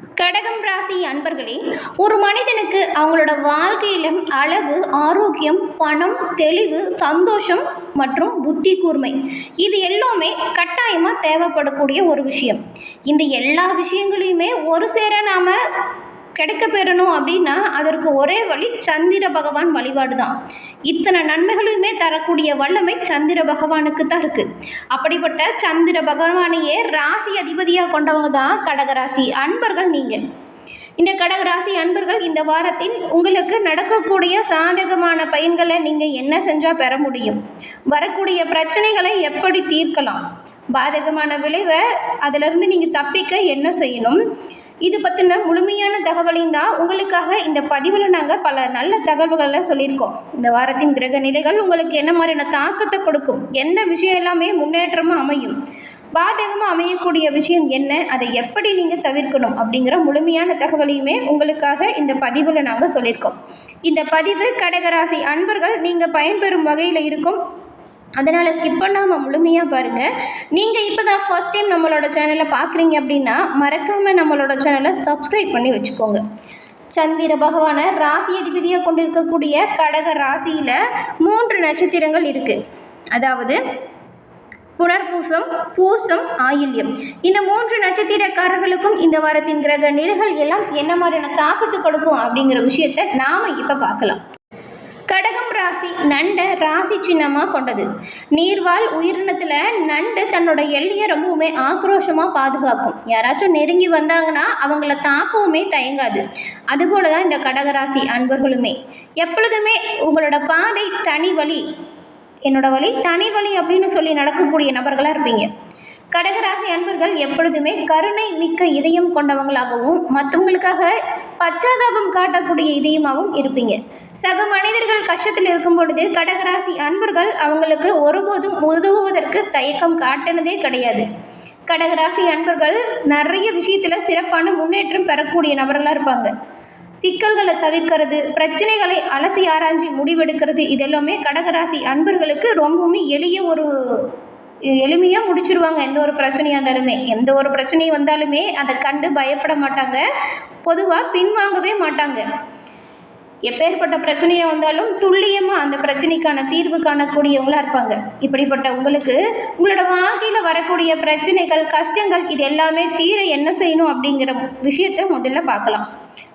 கடகம் ராசி அன்பர்களே ஒரு மனிதனுக்கு அவங்களோட வாழ்க்கையிலும் அழகு ஆரோக்கியம் பணம் தெளிவு சந்தோஷம் மற்றும் புத்தி கூர்மை இது எல்லாமே கட்டாயமாக தேவைப்படக்கூடிய ஒரு விஷயம். இந்த எல்லா விஷயங்களையுமே ஒரு சேர நாம் கிடைக்க பெறணும் அப்படின்னா அதற்கு ஒரே வழி சந்திர பகவான் வழிபாடு தான் இத்தனை நன்மைகளுமே தரக்கூடிய வல்லமை சந்திர பகவானுக்கு தான் இருக்குது அப்படிப்பட்ட சந்திர பகவானையே ராசி அதிபதியாக கொண்டவங்க தான் கடகராசி அன்பர்கள் நீங்கள். இந்த கடகராசி அன்பர்கள் இந்த வாரத்தில் உங்களுக்கு நடக்கக்கூடிய சாதகமான பயன்களை நீங்கள் என்ன செஞ்சால் பெற முடியும்? வரக்கூடிய பிரச்சனைகளை எப்படி தீர்க்கலாம்? பாதகமான விளைவை அதிலிருந்து நீங்கள் தப்பிக்க என்ன செய்யணும்? இது பற்றின முழுமையான தகவலையும் தான் உங்களுக்காக இந்த பதிவில் நாங்கள் பல நல்ல தகவல்களை சொல்லியிருக்கோம். இந்த வாரத்தின் கிரக நிலைகள் உங்களுக்கு என்ன மாதிரியான தாக்கத்தை கொடுக்கும்? எந்த விஷயம் எல்லாமே முன்னேற்றமாக அமையும்? பாதகமாக அமையக்கூடிய விஷயம் என்ன? அதை எப்படி நீங்கள் தவிர்க்கணும்? அப்படிங்கிற முழுமையான தகவலையுமே உங்களுக்காக இந்த பதிவில் நாங்கள் சொல்லியிருக்கோம். இந்த பதிவு கடகராசி அன்பர்கள் நீங்கள் பயன்பெறும் வகையில் இருக்கும். அதனால் ஸ்கிப் பண்ணாமல் முழுமையாக பாருங்கள் நீங்கள் இப்போ தான் ஃபஸ்ட் டைம் நம்மளோட சேனலை பார்க்குறீங்க அப்படின்னா மறக்காமல் நம்மளோட சேனலை சப்ஸ்கிரைப் பண்ணி வச்சுக்கோங்க. சந்திர பகவானை ராசி அதிபதியாக கொண்டிருக்கக்கூடிய கடக ராசியில் மூன்று நட்சத்திரங்கள் இருக்குது அதாவது புனர்பூசம் பூசம் ஆயில்யம். இந்த மூன்று நட்சத்திரக்காரர்களுக்கும் இந்த வாரத்தின் கிரக நிலைகள் எல்லாம் என்ன மாதிரியான தாக்கத்தை கொடுக்கும் அப்படிங்கிற விஷயத்தை நாம் இப்போ பார்க்கலாம். கடகம் ராசி நண்டை ராசி சின்னமாக கொண்டது. நீர்வாழ் உயிரினத்தில் நண்டு தன்னோட எல்லையை ரொம்பவுமே ஆக்ரோஷமாக பாதுகாக்கும். யாராச்சும் நெருங்கி வந்தாங்கன்னா அவங்கள தாக்கவுமே தயங்காது. அதுபோல தான் இந்த கடகராசி அன்பர்களுமே. எப்பொழுதுமே உங்களோட பாதை தனி வழி என்னோட வழி தனி வழி அப்படின்னு சொல்லி நடக்கக்கூடிய நபர்களாக இருப்பீங்க. கடகராசி அன்பர்கள் எப்பொழுதுமே கருணை மிக்க இதயம் கொண்டவங்களாகவும் மற்றவங்களுக்காக பச்சாதாபம் காட்டக்கூடிய இதயமாகவும் இருப்பீங்க. சக மனிதர்கள் கஷ்டத்தில் இருக்கும் பொழுது கடகராசி அன்பர்கள் அவங்களுக்கு ஒருபோதும் உதவுவதற்கு தயக்கம் காட்டினதே கிடையாது. கடகராசி அன்பர்கள் நிறைய விஷயத்தில் சிறப்பான முன்னேற்றம் பெறக்கூடிய நபர்களாக இருப்பாங்க. சிக்கல்களை தவிர்க்கிறது பிரச்சனைகளை அலசி ஆராய்ஞ்சி முடிவெடுக்கிறது இதெல்லாமே கடகராசி அன்பர்களுக்கு ரொம்பவுமே எளிய ஒரு எளிமையாக முடிச்சிருவாங்க. எந்த ஒரு பிரச்சனையாக இருந்தாலுமே. எந்த ஒரு பிரச்சனை வந்தாலுமே அதை கண்டு பயப்பட மாட்டாங்க. பொதுவாக பின்வாங்கவே மாட்டாங்க. எப்பேற்பட்ட பிரச்சனையாக வந்தாலும் துல்லியமாக அந்த பிரச்சனைக்கான தீர்வு காணக்கூடியவங்களாக இருப்பாங்க. இப்படிப்பட்ட உங்களுக்கு உங்களோட வாழ்க்கையில் வரக்கூடிய பிரச்சனைகள் கஷ்டங்கள் இது எல்லாமே தீர என்ன செய்யணும் அப்படிங்கிற விஷயத்தை முதல்ல பார்க்கலாம்.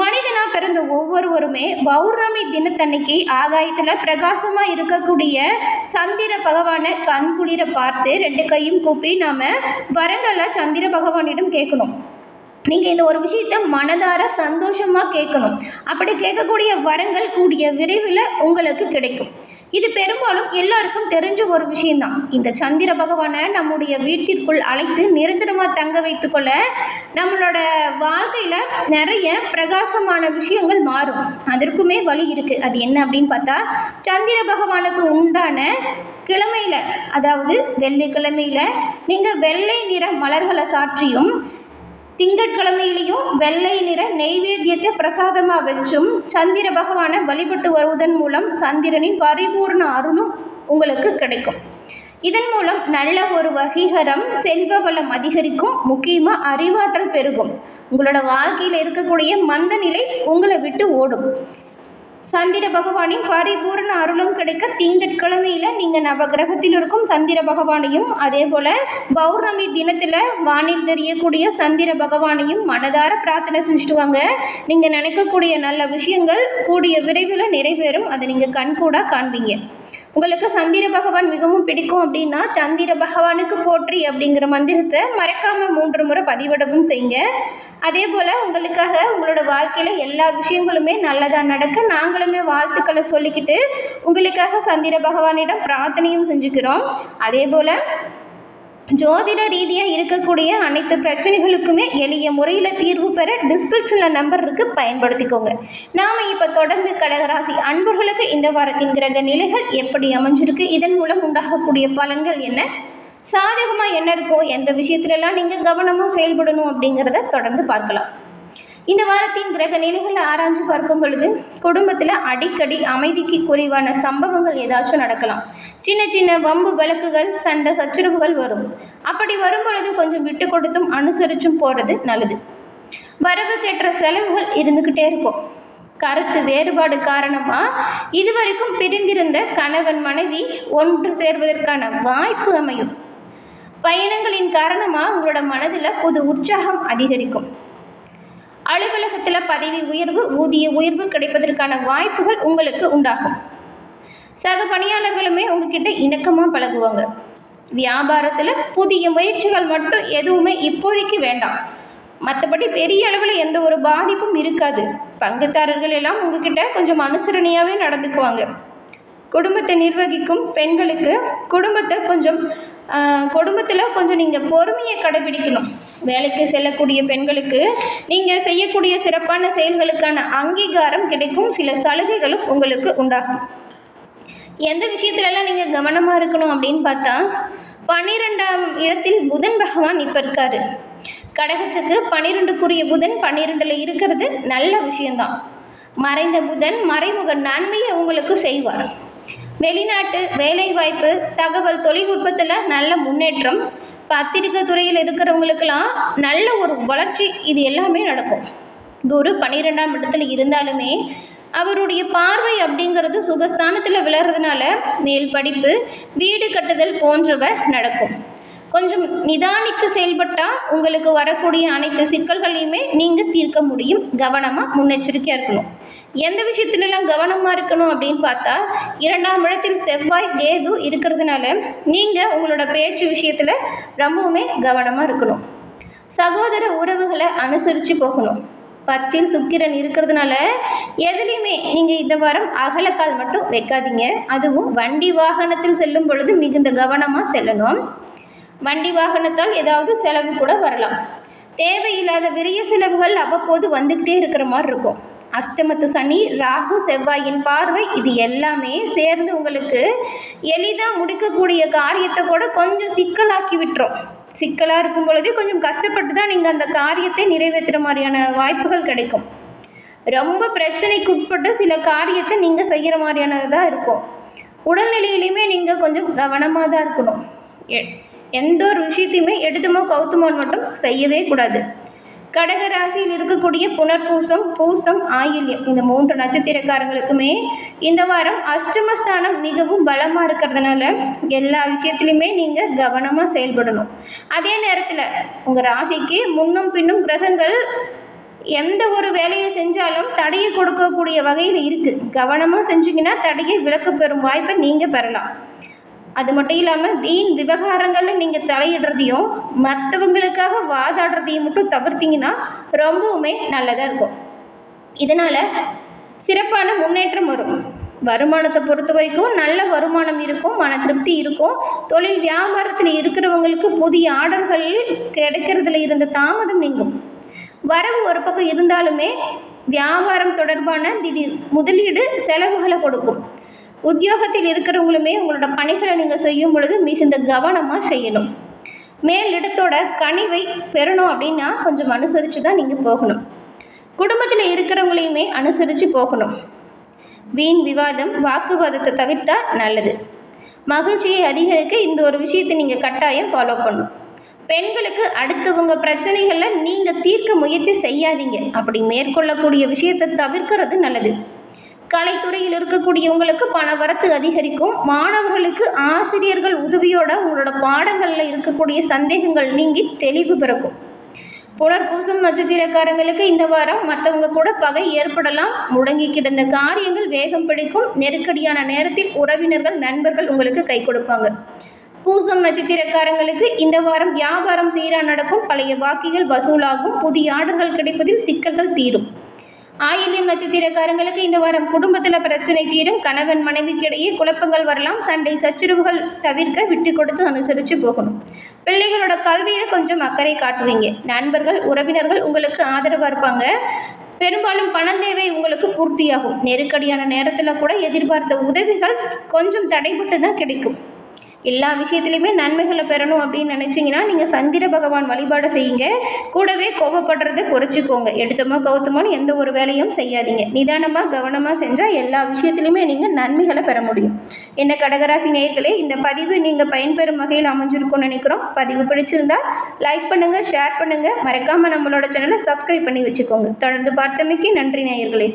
மனிதனாக பிறந்த ஒவ்வொருவருமே பௌர்ணமி தினத்தன்னைக்கு ஆகாயத்தில் பிரகாசமாக இருக்கக்கூடிய சந்திர பகவானை கண்குளிர பார்த்து ரெண்டு கையும் கூப்பி நாம் வரங்களை சந்திர பகவானிடம் கேட்கணும். நீங்கள் இந்த ஒரு விஷயத்தை மனதார சந்தோஷமாக கேட்கணும். அப்படி கேட்கக்கூடிய வரங்கள் கூடிய விரைவில் உங்களுக்கு கிடைக்கும். இது பெரும்பாலும் எல்லாருக்கும் தெரிஞ்ச ஒரு விஷயம்தான். இந்த சந்திர பகவானை நம்முடைய வீட்டிற்குள் அழைத்து நிரந்தரமாக தங்க வைத்துக்கொள்ள நம்மளோட வாழ்க்கையில் நிறைய பிரகாசமான விஷயங்கள் மாறும். அதற்குமே வழி இருக்குது அது என்ன அப்படின்னு பார்த்தா சந்திர பகவானுக்கு உண்டான கிழமையில் அதாவது வெள்ளிக்கிழமையில் நீங்கள் வெள்ளை நிற மலர்களை சாற்றியும் திங்கட்கிழமையிலையும் வெள்ளை நிற நெய்வேத்தியத்தை பிரசாதமாக வச்சும் சந்திர பகவானை வழிபட்டு வருவதன் மூலம் சந்திரனின் பரிபூர்ண அருளும் உங்களுக்கு கிடைக்கும். இதன் மூலம் நல்ல ஒரு வசீகரம் செல்வ வளம் அதிகரிக்கும் முக்கியமாக அறிவாற்றல் பெருகும். உங்களோட வாழ்க்கையில் இருக்கக்கூடிய மந்த நிலை உங்களை விட்டு ஓடும். சந்திர பகவானின் பரிபூர்ண அருளும் கிடைக்க திங்கட்கிழமையில் நீங்கள் நவகிரகத்தில் இருக்கும் சந்திர பகவானையும் அதே போல் பௌர்ணமி தினத்தில் வானில் தெரியக்கூடிய சந்திர பகவானையும் மனதார பிரார்த்தனை செஞ்சுட்டு வாங்க நீங்கள் நினைக்கக்கூடிய நல்ல விஷயங்கள் கூடிய விரைவில் நிறைவேறும். அதை நீங்கள் கண்கூடாக காண்பீங்க. உங்களுக்கு சந்திர பகவான் மிகவும் பிடிக்கும் அப்படின்னா சந்திர பகவானுக்கு போற்றி அப்படிங்கிற மந்திரத்தை மறக்காமல் மூன்று முறை பதிவிடவும் செய்யுங்க. அதே போல் உங்களுக்காக உங்களோட வாழ்க்கையில் எல்லா விஷயங்களுமே நல்லதாக நடக்க நாங்களுமே வாழ்த்துக்களை சொல்லிக்கிட்டு உங்களுக்காக சந்திர பகவானிடம் பிரார்த்தனையும் செஞ்சுக்கிறோம். அதே போல் ஜோதிட ரீதியாக இருக்கக்கூடிய அனைத்து பிரச்சனைகளுக்குமே எளிய முறையில் தீர்வு பெற டிஸ்கிரிப்ஷனில் நம்பர் இருக்குது பயன்படுத்திக்கோங்க. நாம் இப்போ தொடர்ந்து கடகராசி அன்பர்களுக்கு இந்த வாரத்தின் கிரக நிலைகள் எப்படி அமைஞ்சிருக்கு? இதன் மூலம் உண்டாகக்கூடிய பலன்கள் என்ன? சாதகமாக என்ன இருக்கோ எந்த விஷயத்துலலாம் நீங்கள் கவனமாக செயல்படணும் அப்படிங்கிறத தொடர்ந்து பார்க்கலாம். இந்த வாரத்தின் கிரக நிலைகளை ஆராய்ஞ்சு பார்க்கும் பொழுது குடும்பத்தில் அடிக்கடி அமைதிக்கு குறைவான சம்பவங்கள் ஏதாச்சும் நடக்கலாம். சின்ன சின்ன வம்பு வழக்குகள் சண்டை சச்சரவுகள் வரும். அப்படி வரும் பொழுது கொஞ்சம் விட்டு கொடுத்தும் அனுசரிச்சும் போகிறது நல்லது. வரவுக்கேற்ற செலவுகள் இருந்துக்கிட்டே இருக்கும். கருத்து வேறுபாடு காரணமாக இதுவரைக்கும் பிரிந்திருந்த கணவன் மனைவி ஒன்று சேர்வதற்கான வாய்ப்பு அமையும். பயணங்களின் காரணமாக உங்களோட மனதில் புது உற்சாகம் அதிகரிக்கும். அலுவலகத்தில் பதவி உயர்வு ஊதிய உயர்வு கிடைப்பதற்கான வாய்ப்புகள் உங்களுக்கு உண்டாகும். சக பணியாளர்களுமே உங்ககிட்ட இணக்கமாக பழகுவாங்க. வியாபாரத்தில் புதிய முயற்சிகள் மட்டும் எதுவுமே இப்போதைக்கு வேண்டாம். மற்றபடி பெரிய அளவில் எந்த ஒரு பாதிப்பும் இருக்காது. பங்குதாரர்கள் எல்லாம் உங்ககிட்ட கொஞ்சம் அனுசரணையாகவே நடந்துக்குவாங்க. குடும்பத்தை நிர்வகிக்கும் பெண்களுக்கு குடும்பத்தை கொஞ்சம் குடும்பத்தில் கொஞ்சம் நீங்கள் பொறுமையை கடைபிடிக்கணும். வேலைக்கு செல்லக்கூடிய பெண்களுக்கு நீங்கள் செய்யக்கூடிய சிறப்பான செயல்களுக்கான அங்கீகாரம் கிடைக்கும். சில சலுகைகளும் உங்களுக்கு உண்டாகும். எந்த விஷயத்துலலாம் நீங்கள் கவனமாக இருக்கணும் அப்படின்னு பார்த்தா பன்னிரெண்டாம் இடத்தில் புதன் பகவான் இப்போ இருக்காரு. கடகத்துக்கு பன்னிரெண்டுக்குரிய புதன் பன்னிரெண்டில் இருக்கிறது நல்ல விஷயந்தான் மறைந்த புதன் மறைமுக நன்மையை உங்களுக்கு செய்வார். வெளிநாட்டு வேலைவாய்ப்பு தகவல் தொழில்நுட்பத்தில் நல்ல முன்னேற்றம். பத்திரிக்கை துறையில் இருக்கிறவங்களுக்கெல்லாம் நல்ல ஒரு வளர்ச்சி இது எல்லாமே நடக்கும். குரு பன்னிரெண்டாம் இடத்துல இருந்தாலுமே அவருடைய பார்வை அப்படிங்கிறது சுகஸ்தானத்தில் விளறதுனால மேல் படிப்பு வீடு கட்டுதல் போன்றவை நடக்கும். கொஞ்சம் நிதானித்து செயல்பட்டால் உங்களுக்கு வரக்கூடிய அனைத்து சிக்கல்களையுமே நீங்கள் தீர்க்க முடியும். கவனமாக முன்னெச்சரிக்கையாக இருக்கணும். எந்த விஷயத்துலலாம் கவனமாக இருக்கணும் அப்படின்னு பார்த்தா இரண்டாம் இடத்தில் செவ்வாய் கேது இருக்கிறதுனால நீங்கள் உங்களோட பேச்சு விஷயத்தில் ரொம்பவுமே கவனமாக இருக்கணும். சகோதர உறவுகளை அனுசரித்து போகணும். பத்தில் சுக்கிரன் இருக்கிறதுனால எதுலேயுமே நீங்கள் இந்த வாரம் அகலக்கால் மட்டும் வைக்காதீங்க. அதுவும் வண்டி வாகனத்தில் செல்லும் பொழுது மிகுந்த கவனமாக செல்லணும். வண்டி வாகனத்தால் ஏதாவது செலவு கூட வரலாம். தேவையில்லாத விரிய செலவுகள் அவ்வப்போது வந்துக்கிட்டே இருக்கிற மாதிரி இருக்கும். அஷ்டமத்து சனி ராகு செவ்வாயின் பார்வை இது எல்லாமே சேர்ந்து உங்களுக்கு எளிதாக முடிக்கக்கூடிய காரியத்தை கூட கொஞ்சம் சிக்கலாக்கி விட்டுரும். சிக்கலாக இருக்கும் பொழுது கொஞ்சம் கஷ்டப்பட்டு தான் நீங்கள் அந்த காரியத்தை நிறைவேற்றுற மாதிரியான வாய்ப்புகள் கிடைக்கும். ரொம்ப பிரச்சனைக்கு உட்பட்டு சில காரியத்தை நீங்கள் செய்கிற மாதிரியானதாக இருக்கும். உடல்நிலையிலையுமே நீங்கள் கொஞ்சம் கவனமாக தான் இருக்கணும். எ- எந்த ஒரு விஷயத்தையுமே எடுத்துமோ கவுத்துமோன்னு மட்டும் செய்யவே கூடாது. கடக ராசியில் இருக்கக்கூடிய புனர்பூசம் பூசம் ஆயில்யம் இந்த மூன்று நட்சத்திரக்காரங்களுக்குமே இந்த வாரம் அஷ்டமஸ்தானம் மிகவும் பலமாக இருக்கிறதுனால எல்லா விஷயத்துலையுமே நீங்கள் கவனமாக செயல்படணும். அதே நேரத்தில் உங்கள் ராசிக்கு முன்னும் பின்னும் கிரகங்கள் எந்த ஒரு வேலையை செஞ்சாலும் தடையை கொடுக்கக்கூடிய வகையில் இருக்குது கவனமாக செஞ்சிங்கன்னா தடையை விலக்கு பெறும் வாய்ப்பை நீங்கள் பெறலாம். அது மட்டும் இல்லாமல் வீண் விவகாரங்களில் நீங்கள் தலையிடுறதையும் மற்றவங்களுக்காக வாதாடுறதையும் மட்டும் தவிர்த்தீங்கன்னா ரொம்பவுமே நல்லதாக இருக்கும். இதனால் சிறப்பான முன்னேற்றம் வரும். வருமானத்தை பொறுத்த வரைக்கும் நல்ல வருமானம் இருக்கும் மன திருப்தி இருக்கும். தொழில் வியாபாரத்தில் இருக்கிறவங்களுக்கு புதிய ஆர்டர்கள் கிடைக்கிறதுல இருந்த தாமதம் நீங்கும். வரவு ஒரு பக்கம் இருந்தாலுமே வியாபாரம் தொடர்பான திடீர் முதலீடு செலவுகளை கொடுக்கும். உத்தியோகத்தில் இருக்கிறவங்களுமே உங்களோட பணிகளை நீங்கள் செய்யும் பொழுது மிகுந்த கவனமாக செய்யணும். மேலிடத்தோட கனிவை பெறணும் அப்படின்னா கொஞ்சம் அனுசரித்து தான் நீங்கள் போகணும். குடும்பத்தில் இருக்கிறவங்களையுமே அனுசரித்து போகணும். வீண் விவாதம் வாக்குவாதத்தை தவிர்த்தா நல்லது. மகிழ்ச்சியை அதிகரிக்க இந்த ஒரு விஷயத்தை நீங்கள் கட்டாயம் ஃபாலோ பண்ணணும். பெண்களுக்கு அடுத்தவங்க பிரச்சனைகளில் நீங்கள் தீர்க்க முயற்சி செய்யாதீங்க. அப்படி மேற்கொள்ளக்கூடிய விஷயத்தை தவிர்க்கிறது நல்லது. கலைத்துறையில் இருக்கக்கூடியவங்களுக்கு பண வரத்து அதிகரிக்கும். மாணவர்களுக்கு ஆசிரியர்கள் உதவியோட உங்களோட பாடங்களில் இருக்கக்கூடிய சந்தேகங்கள் நீங்கி தெளிவு பிறக்கும். புனர்பூசம் நட்சத்திரக்காரங்களுக்கு இந்த வாரம் மற்றவங்க கூட பகை ஏற்படலாம். முடங்கி கிடந்த காரியங்கள் வேகம் பிடிக்கும். நெருக்கடியான நேரத்தில் உறவினர்கள் நண்பர்கள் உங்களுக்கு கை கொடுப்பாங்க. பூசம் நட்சத்திரக்காரங்களுக்கு இந்த வாரம் வியாபாரம் சீராக நடக்கும். பழைய வாக்கிகள் வசூலாகும். புதிய ஆர்டர்கள் கிடைப்பதில் சிக்கல்கள் தீரும். ஆயில்யம் நட்சத்திரக்காரங்களுக்கு இந்த வாரம் குடும்பத்தில் பிரச்சனை தீரும். கணவன் மனைவிக்கு இடையே குழப்பங்கள் வரலாம். சண்டை சச்சரவுகள் தவிர்க்க விட்டு கொடுத்து அனுசரித்து போகணும். பிள்ளைகளோட கல்வியில் கொஞ்சம் அக்கறை காட்டுவீங்க. நண்பர்கள் உறவினர்கள் உங்களுக்கு ஆதரவாக இருப்பாங்க. பெரும்பாலும் பணம் தேவை உங்களுக்கு பூர்த்தியாகும். நெருக்கடியான நேரத்தில் கூட எதிர்பார்த்த உதவிகள் கொஞ்சம் தடைபட்டு தான் கிடைக்கும். எல்லா விஷயத்துலையுமே நன்மைகளை பெறணும் அப்படின்னு நினச்சிங்கன்னா நீங்கள் சந்திர பகவான் வழிபாடு செய்யுங்க. கூடவே கோபப்படுறதை குறைச்சிக்கோங்க. எடுத்தமோ கவுத்தமோன்னு எந்த ஒரு வேலையும் செய்யாதீங்க. நிதானமாக கவனமாக செஞ்சால் எல்லா விஷயத்துலையுமே நீங்கள் நன்மைகளை பெற முடியும். என்ன கடகராசி நேயர்களே இந்த பதிவு நீங்கள் பயன்பெறும் வகையில் அமைஞ்சிருக்கும்னு நினைக்கிறோம். பதிவு பிடிச்சிருந்தா லைக் பண்ணுங்கள் ஷேர் பண்ணுங்கள் மறக்காமல் நம்மளோட சேனலை சப்ஸ்கிரைப் பண்ணி வச்சுக்கோங்க. தொடர்ந்து பார்த்தமைக்கு நன்றி நேயர்களே.